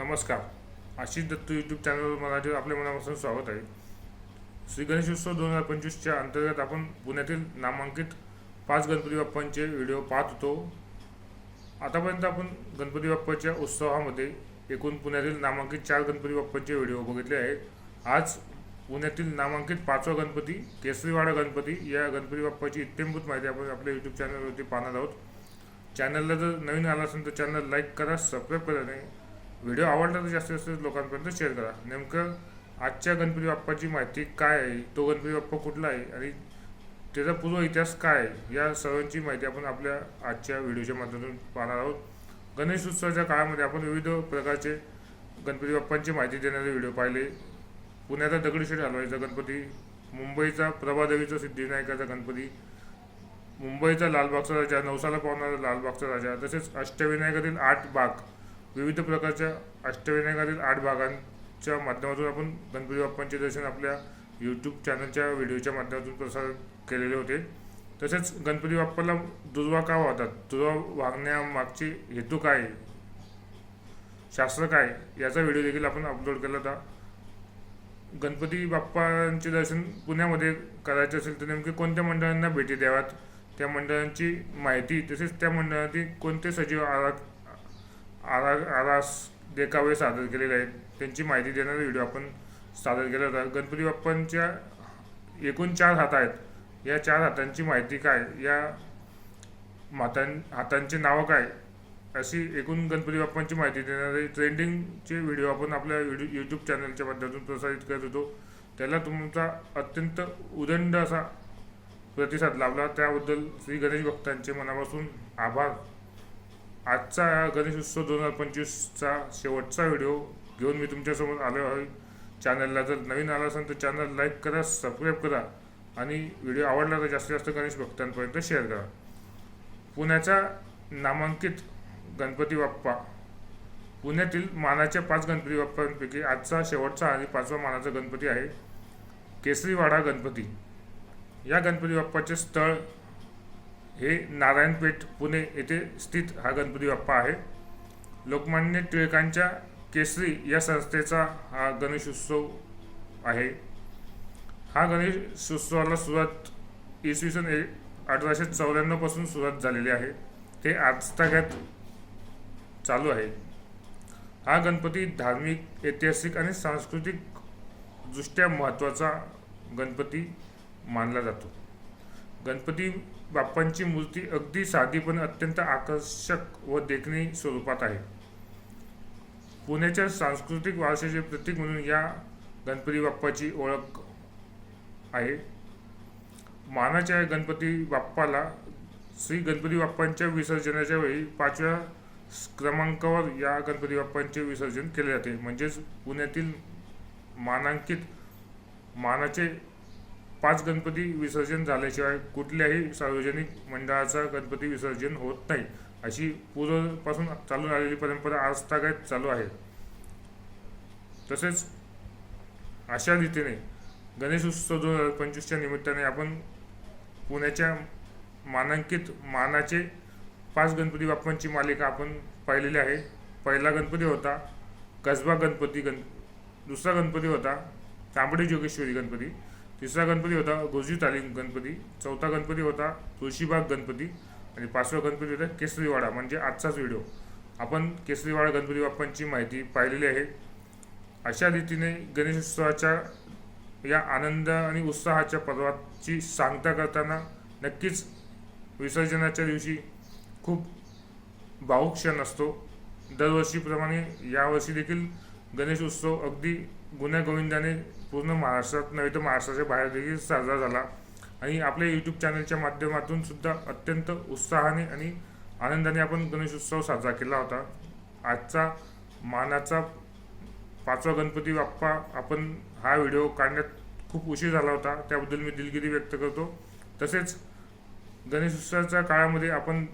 नमस्कार. आशिष दत्त यूट्यूब चॅनलवर मराठी आपल्या मनापासून स्वागत आहे. श्री गणेशोत्सव दोन हजार पंचवीसच्या अंतर्गत आपण पुण्यातील नामांकित पाच गणपती बाप्पांचे व्हिडिओ पाहत होतो. आतापर्यंत आपण गणपती बाप्पाच्या उत्सवामध्ये एकूण पुण्यातील नामांकित चार गणपती बाप्पांचे व्हिडिओ बघितले आहेत. आज पुण्यातील नामांकित पाचवा गणपती केसरीवाडा गणपती या गणपती बाप्पाची इत्यंभूत माहिती आपण आपल्या यूट्यूब चॅनलवरती पाहणार आहोत. चॅनलला जर नवीन आला असेल तर चॅनल लाईक करा सबस्क्राईब करा नाही. व्हिडिओ आवडला तर जास्तीत जास्त लोकांपर्यंत शेअर करा. नेमकं आजच्या गणपती बाप्पाची माहिती काय आहे? तो गणपती बाप्पा कुठला आहे? आणि त्याचा पूर्व इतिहास काय आहे? या सर्वांची माहिती आपण आपल्या आजच्या व्हिडिओच्या माध्यमातून पाहणार आहोत. गणेश उत्सवाच्या काळामध्ये आपण विविध प्रकारचे गणपती बाप्पांची माहिती देणारे व्हिडिओ पाहिले. पुण्याचा दगडूशेठ हलवाईचा गणपती मुंबईचा प्रभादेवीचा सिद्धिविनायकाचा गणपती मुंबईचा लालबागचा राजा नवसाला पावणारा लालबागचा राजा तसेच अष्टविनायकातील आठ बाग विविध प्रकारच्या अष्टविनायकातील आठ भागांच्या माध्यमातून आपण गणपती बाप्पांचे दर्शन आपल्या यूट्यूब चॅनलच्या व्हिडिओच्या माध्यमातून प्रसार केलेले होते. तसेच गणपती बाप्पाला दुर्वा का वाहतात? दुर्वा वागण्यामागचे हेतू काय? शास्त्र काय? आहे? याचा व्हिडिओ देखील आपण अपलोड केला होता. गणपती बाप्पांचे दर्शन पुण्यामध्ये करायचे असेल तर नेमके कोणत्या मंडळांना भेटी द्याव्यात? त्या मंडळांची माहिती तसेच त्या मंडळातील कोणते सजीव आरा आरा आरास देखावे सादर केलेले आहेत. त्यांची माहिती देणारा व्हिडिओ आपण सादर केला होता. गणपती बाप्पांच्या एकूण चार हात आहेत. या चार हातांची माहिती काय? या मातां हातांची नावं काय? अशी एकूण गणपती बाप्पांची माहिती देणारे ट्रेंडिंगचे व्हिडिओ आपण आपल्या व्हिडिओ यूट्यूब चॅनलच्या माध्यमातून प्रसारित करत होतो. त्याला तुमचा अत्यंत उदंड असा प्रतिसाद लाभला. त्याबद्दल श्री गणेश भक्तांचे मनापासून आभार. आजचा हा गणेश उत्सव दोन हजार पंचवीसचा शेवटचा व्हिडिओ घेऊन मी तुमच्यासमोर आलो आहे. चॅनलला जर नवीन आला असेल तर चॅनल लाईक करा सबस्क्राईब करा आणि व्हिडिओ आवडला तर जास्तीत जास्त गणेश भक्तांपर्यंत शेअर करा. पुण्याचा नामांकित गणपती बाप्पा पुण्यातील मानाच्या पाच गणपती बाप्पांपैकी आजचा शेवटचा आणि पाचवा मानाचा गणपती आहे. केसरीवाडा गणपती. या गणपती बाप्पाचे स्थळ हे नारायणपेठ पुणे येथे स्थित हा गणपती बाप्पा आहे. लोकमान्य टिळकांच्या केसरी या संस्थेचा हा गणेश उत्सव आहे. हा गणेश उत्सवाला सुरुवात इसवी सन ए अठराशे चौऱ्याण्णवपासून सुरुवात झालेली आहे. ते आजतागायत चालू आहे. हा गणपती धार्मिक ऐतिहासिक आणि सांस्कृतिक दृष्ट्या महत्त्वाचा गणपती मानला जातो. गणपती बाप्पांची मूर्ती अगदी साधी पण अत्यंत आकर्षक व देखणी स्वरूपात आहे. पुण्याच्या सांस्कृतिक वारशाचे प्रतीक म्हणून या गणपती बाप्पाची ओळख आहे. मानाच्या गणपती बाप्पाला श्री गणपती बाप्पांच्या विसर्जनाच्या वेळी पाचव्या क्रमांकावर या गणपती बाप्पांचे विसर्जन केले जाते. म्हणजेच पुण्यातील मानांकित मानाचे पाच गणपती विसर्जन झाल्याशिवाय कुठल्याही सार्वजनिक मंडळाचा गणपती विसर्जन होत नाही अशी पूर्वपासून चालून आलेली परंपरा आजतागायत चालू आहे. तसेच अशा रीतीने गणेश उत्सव दोन हजार पंचवीसच्या निमित्ताने आपण पुण्याच्या मानांकित मानाचे पाच गणपती बाप्पांची मालिका आपण पाहिलेली आहे. पहिला गणपती होता कसबा गणपती गण दुसरा गणपती होता तांबडी जोगेश्वरी गणपती. तिसरा गणपती होता गुरुजी तालीम गणपती. चौथा गणपती होता तुळशीबाग गणपती. आणि पाचवा गणपती होता केसरीवाडा म्हणजे आजचाच व्हिडिओ. आपण केसरीवाडा गणपती बाप्पांची माहिती पाहिलेली आहे. अशा रीतीने गणेशोत्सवाच्या या आनंद आणि उत्साहाच्या पर्वाची सांगता करताना नक्कीच विसर्जनाच्या दिवशी खूप भाऊक क्षण असतो. दरवर्षीप्रमाणे यावर्षी देखील गणेश उत्सव अगदी गुण्यागोविंदाने पूर्ण महाराष्ट्रात नव्हे तर महाराष्ट्राच्या बाहेर देखील साजरा झाला. आणि आपल्या यूट्यूब चॅनलच्या माध्यमातून सुद्धा अत्यंत उत्साहाने आणि आनंदाने आपण गणेश उत्सव साजरा केला होता. आजचा मानाचा पाचवा गणपती बाप्पा आपण हा व्हिडिओ काढण्यात खूप उशीर झाला होता. त्याबद्दल मी दिलगिरी व्यक्त करतो. तसेच गणेश उत्सवाच्या काळामध्ये आपण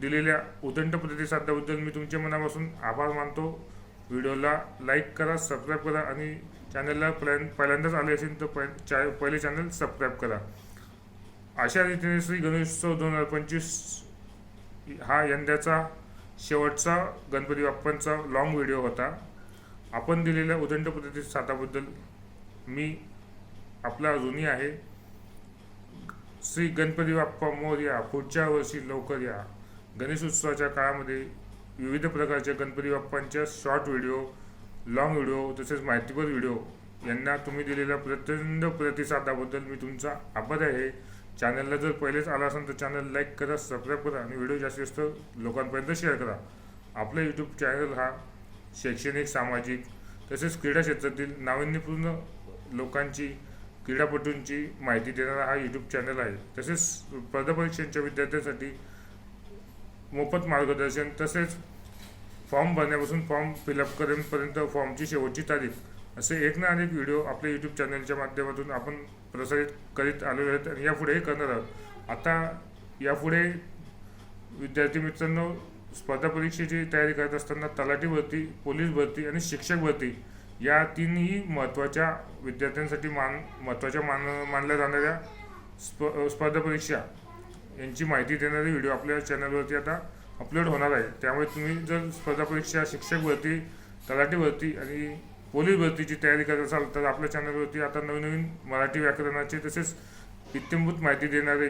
दिलेल्या उदंड प्रतिसादाबद्दल मी तुमच्या मनापासून आभार मानतो. व्हिडिओला लाईक करा सबस्क्राईब करा आणि चॅनलला पहिल्या पहिल्यांदाच आले असेल तर पहि चा पहिले चॅनल सबस्क्राईब करा. अशा रीतीने श्री गणेशोत्सव दोन हजार पंचवीस हा यंदाचा शेवटचा गणपती बाप्पांचा लाँग व्हिडिओ होता. आपण दिलेल्या उदंड प्रतिसादाबद्दल मी आपला ऋणी आहे. श्री गणपती बाप्पा मोर्या पुढच्या वर्षी लवकर या. गणेश उत्सवाच्या काळामध्ये विविध प्रकारच्या गणपती बाप्पांच्या शॉर्ट व्हिडिओ लॉंग व्हिडिओ तसेच माहितीपर व्हिडिओ यांना तुम्ही दिलेल्या प्रचंड प्रतिसादाबद्दल मी तुमचा आभार आहे. चॅनलला जर पहिलेच आला असेल तर चॅनल लाईक करा सबस्क्राईब करा आणि व्हिडिओ जास्तीत जास्त लोकांपर्यंत शेअर करा. आपला यूट्यूब चॅनल हा शैक्षणिक सामाजिक तसेच क्रीडा क्षेत्रातील नाविन्यपूर्ण लोकांची क्रीडापटूंची माहिती देणारा हा यूट्यूब चॅनल आहे. तसेच स्पर्धा परीक्षांच्या विद्यार्थ्यांसाठी मोफत मार्गदर्शन तसेच फॉर्म भरण्यापासून फॉर्म फिलअप करेपर्यंत फॉर्मची शेवटची तारीख असे एक ना अनेक व्हिडिओ आपल्या यूट्यूब चॅनलच्या माध्यमातून आपण प्रसारित करीत आलेलो आहेत आणि यापुढेही करणार आहोत. आता यापुढे विद्यार्थी मित्रांनो स्पर्धा परीक्षेची तयारी करत असताना तलाठी भरती पोलीस भरती आणि शिक्षक भरती या तीनही महत्त्वाच्या विद्यार्थ्यांसाठी मान महत्त्वाच्या मान मानल्या जाणाऱ्या स्प स्पर्धा परीक्षा यांची माहिती देणारे व्हिडिओ आपल्या चॅनलवरती आता अपलोड होणार आहे. त्यामुळे तुम्ही जर स्पर्धा परीक्षा शिक्षक भरती तलाठी भरती आणि पोलीस भरतीची तयारी करत असाल तर आपल्या चॅनलवरती आता नवीन नवीन मराठी व्याकरणाचे तसेच इत्यंभूत माहिती देणारे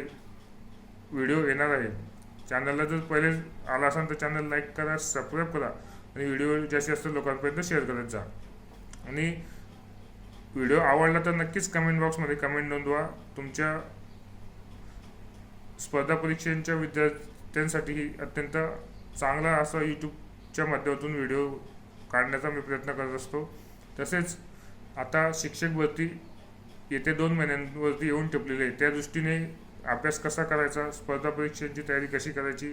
व्हिडिओ येणार आहे चॅनलला जर पहिले आला असाल तर चॅनल लाईक करा सबस्क्राईब करा आणि व्हिडिओ जास्तीत जास्त लोकांपर्यंत शेअर करत जा. आणि व्हिडिओ आवडला तर नक्कीच कमेंट बॉक्समध्ये कमेंट नोंदवा. तुमच्या स्पर्धा परीक्षांच्या विद्यार्थ्यांसाठी अत्यंत चांगला असा यूट्यूबच्या माध्यमातून व्हिडिओ काढण्याचा मी प्रयत्न करत असतो. तसेच आता शिक्षक भरती येत्या दोन महिन्यांवरती येऊन ठेपलेले आहे. त्या दृष्टीने अभ्यास कसा करायचा स्पर्धा परीक्षांची तयारी कशी करायची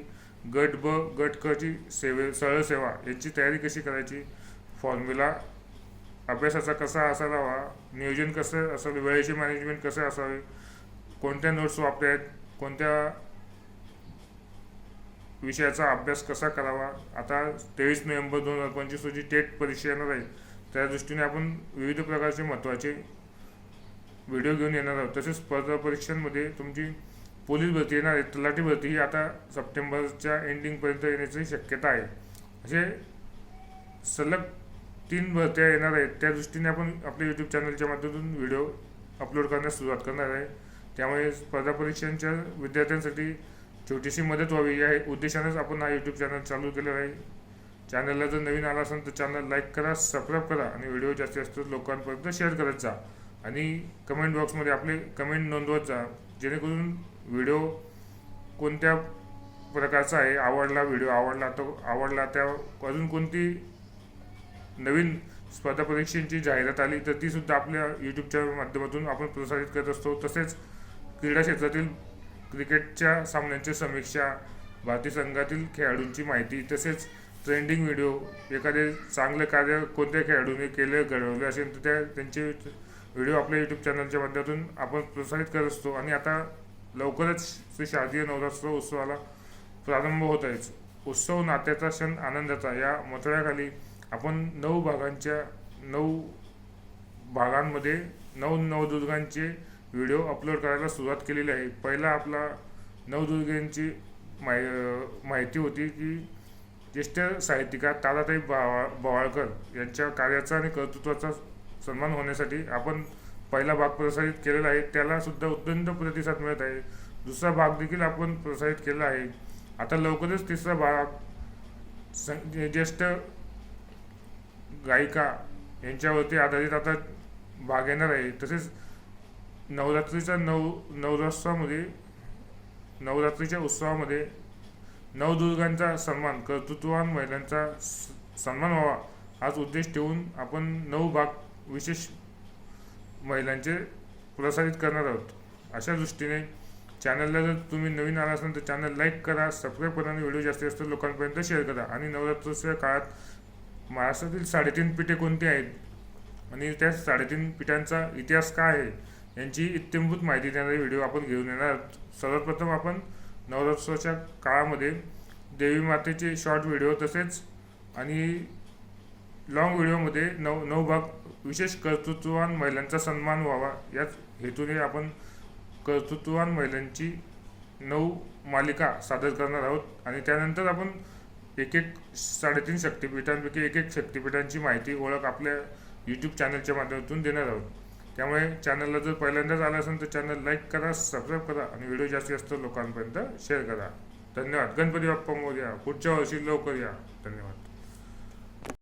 गट ब गट कची सेवे सरळ सेवा यांची तयारी कशी करायची फॉर्म्युला अभ्यासाचा कसा असायला हवा नियोजन कसं असावे वेळेचे मॅनेजमेंट कसे असावे कोणत्या नोट्स वापरायत कोणत्या विषयाचा अभ्यास कसा करावा? आता तेवीस नोव्हेंबर दोन हजार पंचवीस रोजी टेट परीक्षा येणार आहे. त्या दृष्टीने आपण विविध प्रकारचे महत्त्वाचे व्हिडिओ घेऊन येणार आहोत. तसेच स्पर्धा परीक्षांमध्ये तुमची पोलीस भरती येणार आहे. तलाठी भरती ही आता सप्टेंबरच्या एंडिंगपर्यंत येण्याची शक्यता आहे. असे सलग तीन भरत्या येणार आहेत. त्या दृष्टीने आपण आपल्या यूट्यूब चॅनलच्या माध्यमातून व्हिडिओ अपलोड करण्यास सुरुवात करणार आहे. त्यामुळे स्पर्धा परीक्षांच्या विद्यार्थ्यांसाठी छोटीशी मदत व्हावी. या उद्देशानेच आपण हा यूट्यूब चॅनल चालू केलेला आहे. चॅनलला जर नवीन आला असेल तर चॅनल लाईक करा सबस्क्राईब करा आणि व्हिडिओ जास्तीत जास्त लोकांपर्यंत शेअर करत जा. आणि कमेंट बॉक्समध्ये आपले कमेंट नोंदवत जा. जेणेकरून व्हिडिओ कोणत्या प्रकारचा आहे आवडला व्हिडिओ आवडला तो आवडला त्या अजून कोणती नवीन स्पर्धा परीक्षांची जाहिरात आली तर ती सुद्धा आपल्या यूट्यूबच्या माध्यमातून आपण प्रसारित करत असतो. तसेच क्रीडा क्षेत्रातील क्रिकेटच्या सामन्यांची समीक्षा भारतीय संघातील खेळाडूंची माहिती तसेच ट्रेंडिंग व्हिडिओ एखादे चांगले कार्य कोणत्या खेळाडूने केले घडवले असेल तर त्या त्यांचे व्हिडिओ आपल्या यूट्यूब चॅनलच्या माध्यमातून आपण प्रोत्साहित करत असतो. आणि आता लवकरच श्री शारदीय नवरात्र उत्सवाला प्रारंभ होत आहेच उत्सव नात्याचा क्षण आनंदाचा. या मथळ्याखाली आपण नऊ भागांच्या नऊ भागांमध्ये नऊ नवदुर्गांचे व्हिडिओ अपलोड करायला सुरुवात केलेली आहे. पहिला आपला नवदुर्गांची माहि माहिती होती की ज्येष्ठ साहित्यिका ताराताई बावा बवाळकर यांच्या कार्याचा आणि कर्तृत्वाचा सन्मान होण्यासाठी आपण पहिला भाग प्रसारित केलेला आहे. त्यालासुद्धा उत्तंत प्रतिसाद मिळत आहे. दुसरा भाग देखील आपण प्रसारित केला आहे. आता लवकरच तिसरा भाग ज्येष्ठ गायिका यांच्यावरती आधारित आता भाग येणार आहे. तसेच नवरात्रीच्या नव नवरोत्सवामध्ये नवरात्रीच्या उत्सवामध्ये नवदुर्गांचा सन्मान कर्तृत्ववान महिलांचा सन्मान व्हावा हाच उद्देश ठेवून आपण नऊ भाग विशेष महिलांचे प्रसारित करणार आहोत. अशा दृष्टीने चॅनलला जर तुम्ही नवीन आला असाल तर चॅनल लाईक करा सबस्क्राईब करा आणि व्हिडिओ जास्तीत जास्त लोकांपर्यंत शेअर करा. आणि नवरात्रीच्या काळात महाराष्ट्रातील साडेतीन पिठे कोणती आहेत? आणि त्या साडेतीन पिठांचा इतिहास काय आहे? यांची इत्यंभूत माहिती देणारे व्हिडिओ आपण घेऊन येणार आहोत. सर्वप्रथम आपण नवरात्रोत्सवाच्या काळामध्ये देवी मातेचे शॉर्ट व्हिडिओ तसेच आणि लॉंग व्हिडिओमध्ये नऊ नऊ भाग विशेष कर्तृत्ववान महिलांचा सन्मान व्हावा याच हेतूने आपण कर्तृत्ववान महिलांची नऊ मालिका सादर करणार आहोत. आणि त्यानंतर आपण एक एक साडेतीन शक्तिपीठांपैकी एक एक शक्तिपीठांची माहिती ओळख आपल्या यूट्यूब चॅनलच्या माध्यमातून देणार आहोत. त्यामुळे चॅनलला जर पहिल्यांदाच आला असेल तर चॅनल लाईक करा सबस्क्राईब करा आणि व्हिडिओ जास्तीत जास्त लोकांपर्यंत शेअर करा. धन्यवाद. गणपती बाप्पा मोर्या पुढच्या वर्षी लवकर या. धन्यवाद.